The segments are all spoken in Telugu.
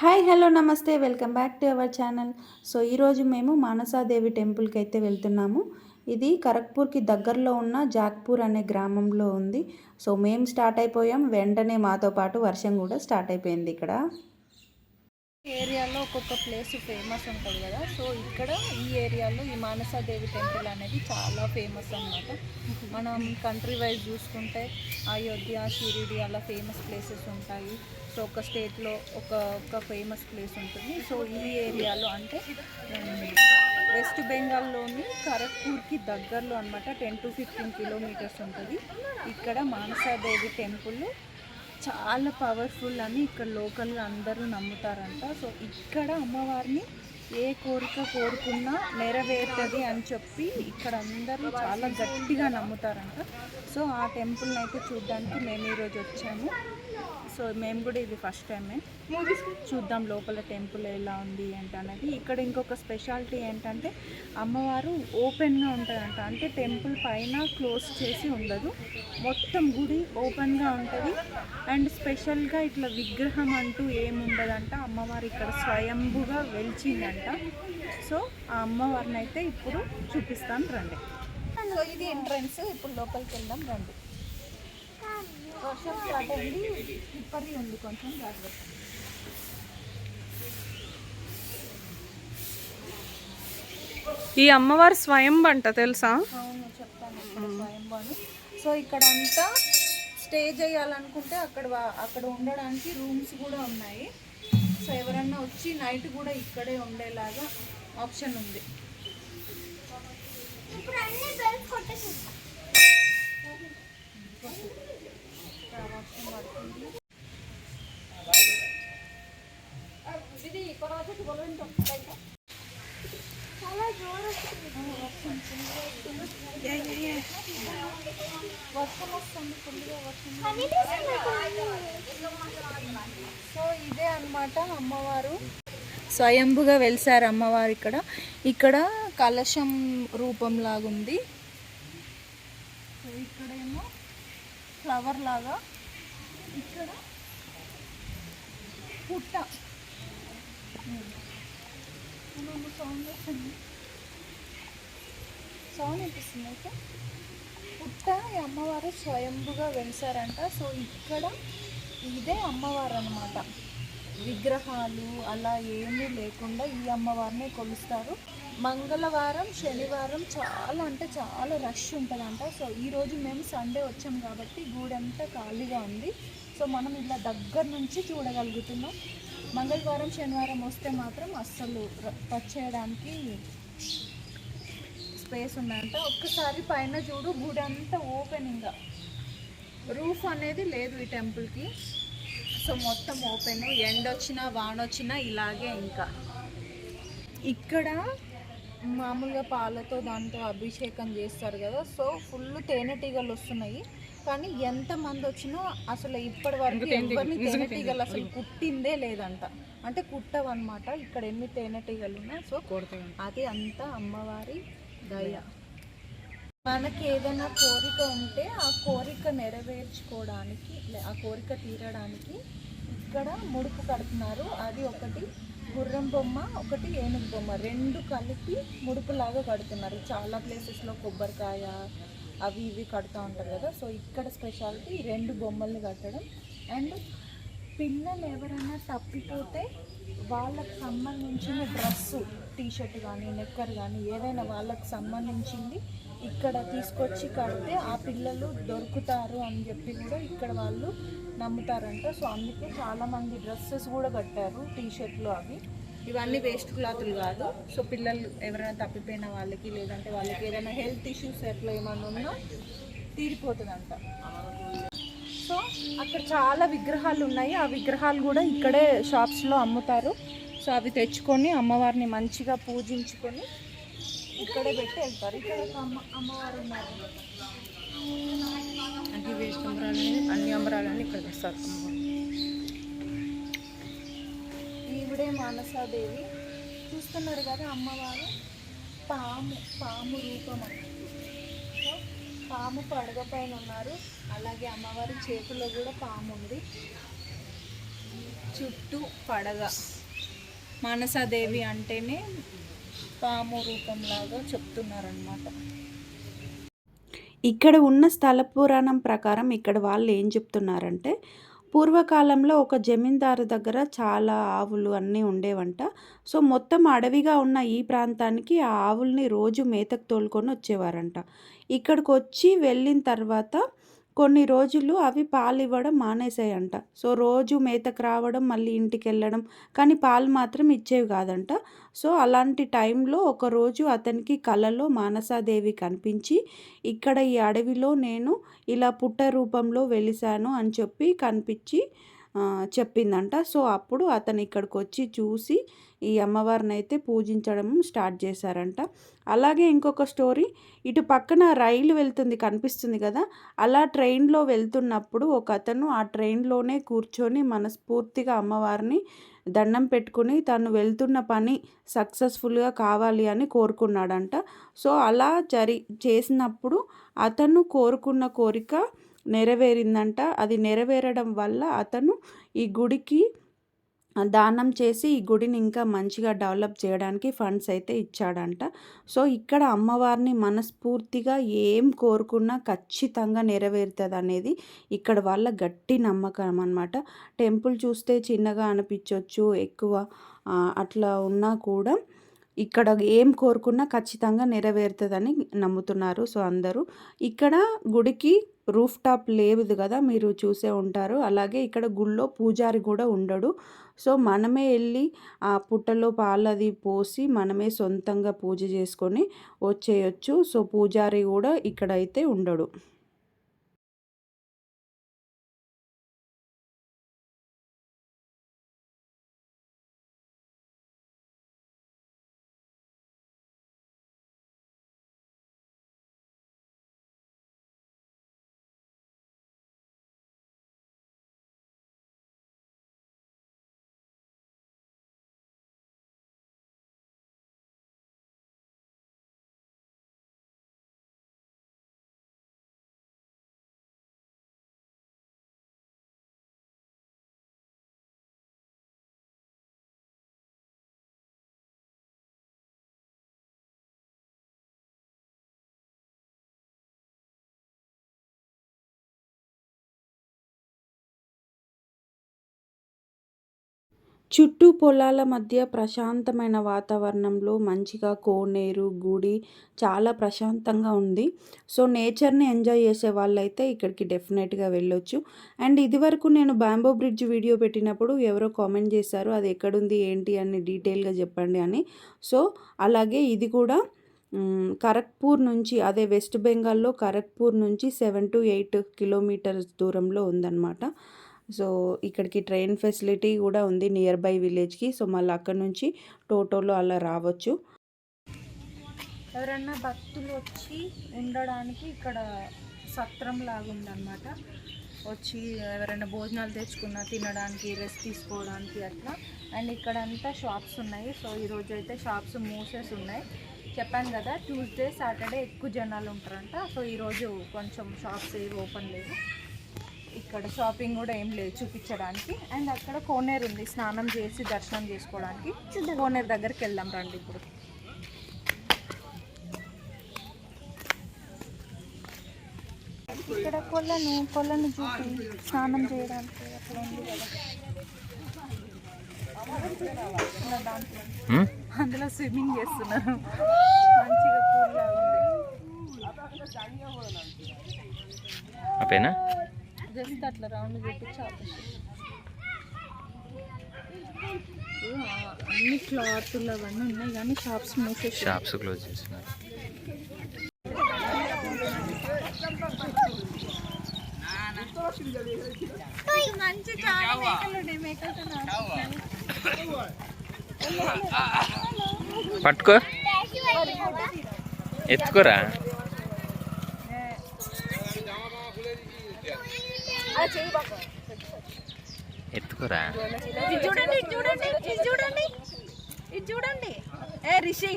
హాయ్ హలో నమస్తే. Welcome back to our channel. So ఈరోజు మేము మానసాదేవి టెంపుల్కి అయితే వెళ్తున్నాము. ఇది ఖరగ్పూర్కి దగ్గరలో ఉన్న జాక్పూర్ అనే గ్రామంలో ఉంది. సో మేము స్టార్ట్ అయిపోయాం. వెంటనే మాతో పాటు వర్షం కూడా స్టార్ట్ అయిపోయింది ఇక్కడ. ఏరియాలో ఒక్కొక్క ప్లేస్ ఫేమస్ ఉంటుంది కదా. సో ఇక్కడ ఈ ఏరియాలో ఈ మానసాదేవి టెంపుల్ అనేది చాలా ఫేమస్ అన్నమాట. మనం కంట్రీ వైజ్ చూసుకుంటే అయోధ్య షిరిడి అలా ఫేమస్ ప్లేసెస్ ఉంటాయి. సో ఒక స్టేట్లో ఒక ఒక ఫేమస్ ప్లేస్ ఉంటుంది. సో ఈ ఏరియాలో అంటే వెస్ట్ బెంగాల్లోని ఖరగ్పూర్కి దగ్గరలో అనమాట టెన్ టు ఫిఫ్టీన్ కిలోమీటర్స్ ఉంటుంది. ఇక్కడ మానసాదేవి టెంపుల్ చాలా పవర్ఫుల్ అని ఇక్కడ లోకల్గా అందరూ నమ్ముతారంట. సో ఇక్కడ అమ్మవారిని ఏ కోరిక కోరుకున్నా నెరవేరుతుంది అని చెప్పి ఇక్కడ అందరూ చాలా గట్టిగా నమ్ముతారంట. సో ఆ టెంపుల్ని అయితే చూడడానికి మేము ఈరోజు వచ్చాము. సో మేము కూడా ఇది ఫస్ట్ టైమే చూద్దాం లోపల టెంపుల్ ఎలా ఉంది ఏంటి అనేది ఇక్కడ ఇంకొక స్పెషాలిటీ ఏంటంటే అమ్మవారు ఓపెన్గా ఉంటుందంట అంటే టెంపుల్ పైన క్లోజ్ చేసి ఉండదు. మొత్తం గుడి ఓపెన్గా ఉంటుంది. అండ్ స్పెషల్గా ఇట్లా విగ్రహం అంటూ ఏముండదంట. అమ్మవారు ఇక్కడ స్వయంభుగా వెలిచిందంట. సో ఆ అమ్మవారిని అయితే ఇప్పుడు చూపిస్తాను రండి. ఇది ఎంట్రన్స్ ఇప్పుడు లోపలికి వెళ్దాం రండి. వర్షం స్టార్ట్ అయింది. ఇప్పటి ఉంది. కొంచెం జాగ్రత్త. ఈ అమ్మవారి స్వయం అంట తెలుసా? అవును చెప్తాను ఇక్కడ స్వయంభాను సో ఇక్కడ అంతా స్టే చేయాలనుకుంటే అక్కడ వా- అక్కడ ఉండడానికి రూమ్స్ కూడా ఉన్నాయి. సో ఎవరన్నా వచ్చి నైట్ కూడా ఇక్కడే ఉండేలాగా ఆప్షన్ ఉంది. వర్షం వస్తుంది ఫుల్గా వర్షం సో ఇదే అన్నమాట అమ్మవారు స్వయంభుగా వెలిసారు అమ్మవారు ఇక్కడ. ఇక్కడ కలశం రూపం లాగా ఉంది సో ఇక్కడేమో ఫ్లవర్ లాగా ఇక్కడ పుట్ట. సౌండ్ వస్తుంది సౌండ్ వినిపిస్తుంది అయితే పుట్ట ఈ అమ్మవారు స్వయంభుగా వెలిసారంట. సో ఇక్కడ ఇదే అమ్మవారు అనమాట విగ్రహాలు అలా ఏమీ లేకుండా ఈ అమ్మవారిని కొలుస్తారు. మంగళవారం శనివారం చాలా అంటే చాలా రష్ ఉంటుందంట. సో ఈరోజు మేము సండే వచ్చాం కాబట్టి గుడి ఖాళీగా ఉంది. సో మనం ఇలా దగ్గర నుంచి చూడగలుగుతున్నాం. మంగళవారం శనివారం వస్తే మాత్రం అస్సలు ర- టచ్ చేయడానికి స్పేస్ ఉందంట. ఒక్కసారి పైన చూడు గుడంతా ఓపెన్ ఓపెనింగ్ రూఫ్ అనేది లేదు ఈ టెంపుల్కి సో మొత్తం ఓపెన్ ఎండ వచ్చినా వాన వచ్చినా ఇలాగే ఇంకా. ఇక్కడ మామూలుగా పాలతో దాంతో అభిషేకం చేస్తారు కదా సో ఫుల్ తేనెటీగలు వస్తున్నాయి. కానీ ఎంత మంది వచ్చినా అసలు ఇప్పటి వరకు ఎవరిని తేనెటీగలు అసలు కుట్టిందే లేదంట. అంటే కుట్టవన్నమాట. ఇక్కడ ఎన్ని తేనెటీగలు ఉన్నాయి సో అది అంతా అమ్మవారి దయ. మనకి ఏదైనా కోరిక ఉంటే ఆ కోరిక నెరవేర్చుకోవడానికి ఆ కోరిక తీరడానికి ఇక్కడ ముడుపు కడుతున్నారు. అది ఒకటి. గుర్రం బొమ్మ ఒకటి ఏనుగు బొమ్మ. రెండు కలిపి ముడుపులాగా కడుతున్నారు. చాలా ప్లేసెస్లో కొబ్బరికాయ అవి ఇవి కడుతూ ఉంటారు కదా. సో ఇక్కడ స్పెషాలిటీ రెండు బొమ్మల్ని కట్టడం. అండ్ పిల్లలు ఎవరైనా తప్పిపోతే వాళ్ళకి సంబంధించిన డ్రెస్సు టీషర్ట్ కానీ నెక్కర్ కానీ ఏదైనా వాళ్ళకు సంబంధించింది ఇక్కడ తీసుకొచ్చి కడితే ఆ పిల్లలు దొరుకుతారు అని చెప్పి కూడా ఇక్కడ వాళ్ళు నమ్ముతారంట. సో అందుకే చాలామంది డ్రెస్సెస్ కూడా కట్టారు టీషర్ట్లు అవి. ఇవన్నీ వేస్ట్ క్లాత్లు కాదు. సో పిల్లలు ఎవరైనా తప్పిపోయిన వాళ్ళకి లేదంటే వాళ్ళకి ఏదైనా హెల్త్ ఇష్యూస్ ఎట్లా ఏమైనా ఉన్నా తీరిపోతుందంట. సో అక్కడ చాలా విగ్రహాలు ఉన్నాయి. ఆ విగ్రహాలు కూడా ఇక్కడే షాప్స్లో అమ్ముతారు. సో అవి తెచ్చుకొని అమ్మవారిని మంచిగా పూజించుకొని ఇక్కడే పెట్టి వెళ్తారు. ఇక్కడ అమ్మ అమ్మవారు ఉన్నారు. అన్ని ఇక్కడ తెస్తారు ఈవిడే మానసాదేవి. చూస్తున్నారు కదా అమ్మవారు? పాము పాము రూపం పాము పడగ పైన ఉన్నారు. అలాగే అమ్మవారి చేతిలో కూడా పాము ఉంది. చుట్టూ పడగ. మానసాదేవి అంటేనే పాము రూపంలాగా చెప్తున్నారనమాట ఇక్కడ ఉన్న స్థల పురాణం ప్రకారం ఇక్కడ వాళ్ళు ఏం చెప్తున్నారంటే పూర్వకాలంలో ఒక జమీందారు దగ్గర చాలా ఆవులు అన్నీ ఉండేవంట. సో మొత్తం అడవిగా ఉన్న ఈ ప్రాంతానికి ఆ ఆవుల్ని రోజు మేతకు తోలుకొని వచ్చేవారంట. ఇక్కడికి వచ్చి వెళ్ళిన తర్వాత కొన్ని రోజులు అవి పాలు ఇవ్వడం మానేసాయంట సో రోజు మేతకు రావడం మళ్ళీ ఇంటికి వెళ్ళడం కానీ పాలు మాత్రం ఇచ్చేవి కాదంట. సో అలాంటి టైంలో ఒకరోజు అతనికి కలలో మానసాదేవి కనిపించి ఇక్కడ ఈ అడవిలో నేను ఇలా పుట్ట రూపంలో వెలిసాను అని చెప్పి కనిపించి చెప్పిందంట. సో అప్పుడు అతను ఇక్కడికి వచ్చి చూసి ఈ అమ్మవారిని అయితే పూజించడం స్టార్ట్ చేశారంట. అలాగే ఇంకొక స్టోరీ ఇటు పక్కన రైలు వెళ్తుంది కనిపిస్తుంది కదా? అలా ట్రైన్లో వెళ్తున్నప్పుడు ఒక అతను ఆ ట్రైన్లోనే కూర్చొని మనస్ఫూర్తిగా అమ్మవారిని దండం పెట్టుకుని తను వెళ్తున్న పని సక్సెస్ఫుల్గా కావాలి అని కోరుకున్నాడంట. సో అలా జరి చేసినప్పుడు అతను కోరుకున్న కోరిక నెరవేరిందంట. అది నెరవేరడం వల్ల అతను ఈ గుడికి దానం చేసి ఈ గుడిని ఇంకా మంచిగా డెవలప్ చేయడానికి ఫండ్స్ అయితే ఇచ్చాడంట. సో ఇక్కడ అమ్మవారిని మనస్ఫూర్తిగా ఏం కోరుకున్నా ఖచ్చితంగా నెరవేరుతుంది అనేది ఇక్కడ వాళ్ళ గట్టి నమ్మకం అనమాట టెంపుల్ చూస్తే చిన్నగా అనిపించవచ్చు ఎక్కువ అట్లా ఉన్నా కూడా ఇక్కడ ఏం కోరుకున్నా ఖచ్చితంగా నెరవేరుతుందని నమ్ముతున్నారు. సో అందరూ ఇక్కడ గుడికి రూఫ్ టాప్ లేదు కదా మీరు చూసే ఉంటారు. అలాగే ఇక్కడ గుళ్ళో పూజారి కూడా ఉండడు. సో మనమే వెళ్ళి ఆ పుట్టలో పాలది పోసి మనమే సొంతంగా పూజ చేసుకొని వచ్చేయచ్చు. సో పూజారి కూడా ఇక్కడైతే ఉండడు. చుట్టూ పొలాల మధ్య ప్రశాంతమైన వాతావరణంలో మంచిగా కోనేరు గుడి చాలా ప్రశాంతంగా ఉంది. సో నేచర్ని ఎంజాయ్ చేసే వాళ్ళైతే ఇక్కడికి డెఫినెట్గా వెళ్ళొచ్చు. అండ్ ఇదివరకు నేను బ్యాంబో బ్రిడ్జ్ వీడియో పెట్టినప్పుడు ఎవరో కామెంట్ చేశారు అది ఎక్కడుంది ఏంటి? అని డీటెయిల్గా చెప్పండి అని. సో అలాగే ఇది కూడా మ్, ఖరగ్పూర్ నుంచి అదే వెస్ట్ బెంగాల్లో ఖరగ్పూర్ నుంచి సెవెన్ టు ఎయిట్ కిలోమీటర్స్ దూరంలో ఉందన్నమాట. సో ఇక్కడికి ట్రైన్ ఫెసిలిటీ కూడా ఉంది నియర్ బై విలేజ్కి. సో మళ్ళీ అక్కడ నుంచి టోటోలో అలా రావచ్చు. ఎవరన్నా భక్తులు వచ్చి ఉండడానికి ఇక్కడ సత్రం లాగా ఉందన్నమాట వచ్చి ఎవరైనా భోజనాలు తెచ్చుకున్నా తినడానికి రెస్ట్ తీసుకోవడానికి అట్లా. అండ్ ఇక్కడ అంతా షాప్స్ ఉన్నాయి. సో ఈరోజు అయితే షాప్స్ మూసేసి ఉన్నాయి చెప్పాను కదా ట్యూస్డే సాటర్డే ఎక్కువ జనాలు ఉంటారంట సో ఈరోజు కొంచెం షాప్స్ ఏవి ఓపెన్ లేవు. ఇక్కడ షాపింగ్ కూడా ఏం లేదు చూపించడానికి. అండ్ అక్కడ కోనేరు ఉంది స్నానం చేసి దర్శనం చేసుకోవడానికి. కోనేరు దగ్గరికి వెళ్దాం రండి ఇప్పుడు. ఇక్కడ కొలను కొలను చూపి స్నానం చేయడానికి అక్కడ ఉంది కదా. అందులో స్విమ్మింగ్ చేస్తున్నారు. మంచిగా పూల్లా ఉంది అపేనా జస్ట్ అట్లా రౌండ్ చూపించి ఆపేసి అన్ని క్లాతులు అవన్నీ ఉన్నాయి కానీ షాప్స్ మూసేసి షాప్స్ క్లోజ్ చేస్తున్నారు. మంచి చాలా మేకలు ఉన్నాయి. మేకలతో పట్టుకో. ఎత్తుకోరా. ఎత్తుకోరా. ఇది చూడండి ఇది చూడండి ఇది చూడండి ఇది చూడండి. ఏ రిషి.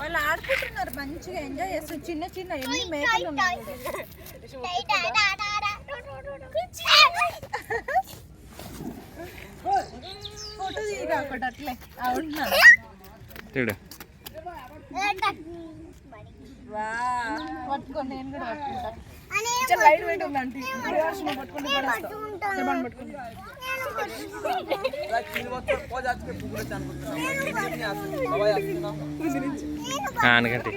వాళ్ళు ఆడుకుంటున్నారు మంచిగా ఎంజాయ్ చేస్తారు చిన్న చిన్న ఎన్ని మేకలు ఉన్నాయి. ఫోటో ఒకటి అట్లే. అవునా చూడు. నేను కూడా పట్టుకుంటా. లైట్ వెయిట్ పట్టుకుంటే. అనకండి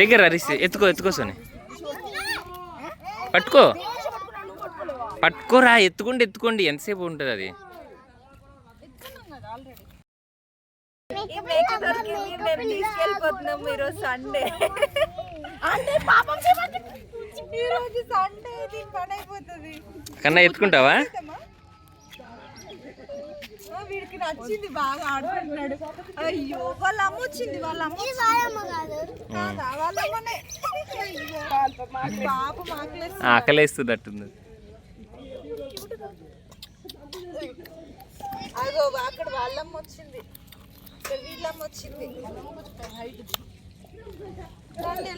దగ్గర రిసి ఎత్తుకో ఎత్తుకో సోని. పట్టుకో. పట్టుకోరా ఎత్తుకోండి ఎత్తుకోండి. ఎంతసేపు ఉంటుంది అది? తీసుకెళ్ళిపోతున్నాం ఈరోజు సండే అంటే పాపం ఈరోజు సండే దీని పని అయిపోతుంది కన్నా ఎత్తుకుంటావా? వీడికి నచ్చింది బాగా ఆడుకుంటున్నాడు అయ్యో వాళ్ళ అమ్మ వచ్చింది వాళ్ళ అమ్మ వాళ్ళ అమ్మనే పాప అదో అక్కడ వాళ్ళమ్మ వచ్చింది. ఇక్కడ వీళ్ళమ్మ వచ్చింది. రండి